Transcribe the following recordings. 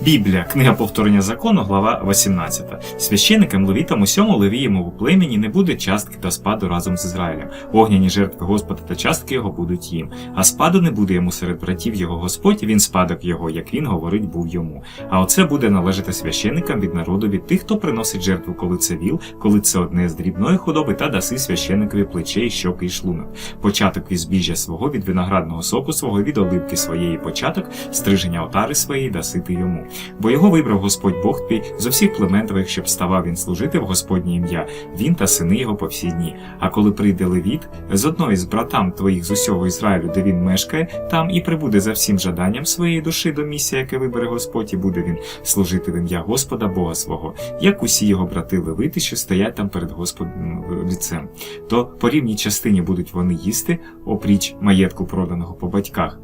Біблія, книга повторення закону, глава 18. Священникам левітам усьому левіємову племені не буде частки та спаду разом з Ізраїлем. Огняні жертви Господа та частки його будуть їм. А спаду не буде йому серед братів його Господь, він спадок його, як він говорить, був йому. А оце буде належати священникам від народу від тих, хто приносить жертву, коли це віл, коли це одне з дрібної худоби, та даси священникові плече щоки і шлунок. Початок від збіжжя свого, від виноградного соку свого, від оливки своєї початок, стриження отари своєї даси ти йому. Бо його вибрав Господь Бог твій з усіх племен твоїх, щоб ставав він служити в Господнє ім'я, він та сини його по всі дні. А коли прийде Левіт, з одної з братам твоїх з усього Ізраїлю, де він мешкає, там і прибуде за всім жаданням своєї душі до місця, яке вибере Господь, і буде він служити в ім'я Господа Бога свого, як усі його брати Левити, що стоять там перед Господом лицем. То по рівній частині будуть вони їсти, опріч маєтку проданого по батьках.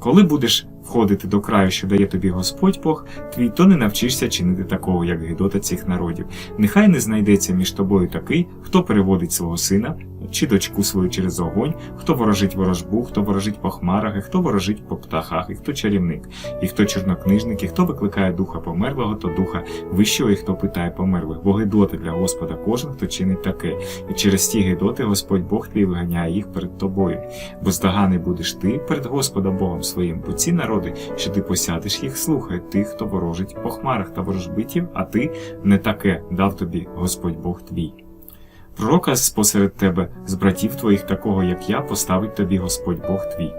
Коли будеш входити до краю, що дає тобі Господь Бог твій, то не навчишся чинити такого, як гідота цих народів. Нехай не знайдеться між тобою такий, хто переводить свого сина чи дочку свою через огонь, хто ворожить ворожбу, хто ворожить по хмарах, і хто ворожить по птахах, і хто чарівник, і хто чорнокнижник, і хто викликає духа померлого, то духа вищого, і хто питає померлих. Бо гидоти для Господа кожен, хто чинить таке. І через ті гидоти Господь Бог твій виганяє їх перед тобою. Бо здоганий будеш ти перед Господом Богом своїм, бо ці народи, що ти посядеш їх, слухають тих, хто ворожить по хмарах та ворожбитів, а ти не таке дав тобі Господь Бог твій. Пророка спосеред тебе, з братів твоїх, такого як я, поставить тобі Господь Бог твій.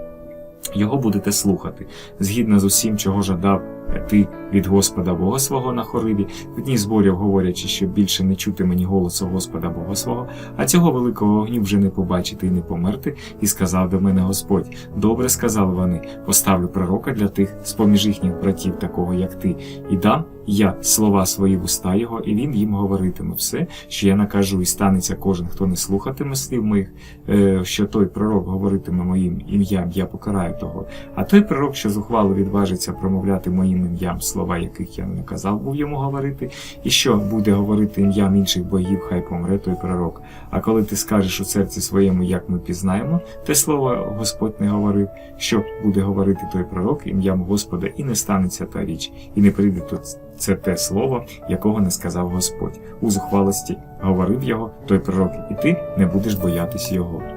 Його будете слухати, згідно з усім, чого жадав ти від Господа Бога свого на хориві, в дні зборів говорячи, щоб більше не чути мені голосу Господа Бога свого, а цього великого огню вже не побачити і не померти, і сказав до мене Господь: Добре сказали вони, поставлю пророка для тих, з-поміж їхніх братів, такого як ти, і дам я слова свої в уста його, і він їм говоритиме все, що я накажу, і станеться кожен, хто не слухатиме слів моїх, е, що той пророк говоритиме моїм ім'ям, я покараю того. А той пророк, що зухвало відважиться промовляти моїм ім'ям слова, яких я не наказав був йому говорити, і що буде говорити ім'ям інших богів, хай помре той пророк. А коли ти скажеш у серці своєму, як ми пізнаємо, те слово Господь не говорив, що буде говорити той пророк ім'ям Господа, і не станеться та річ, і не прийде тут це те слово, якого не сказав Господь. У зухвалості говорив його той пророк, і ти не будеш боятись його.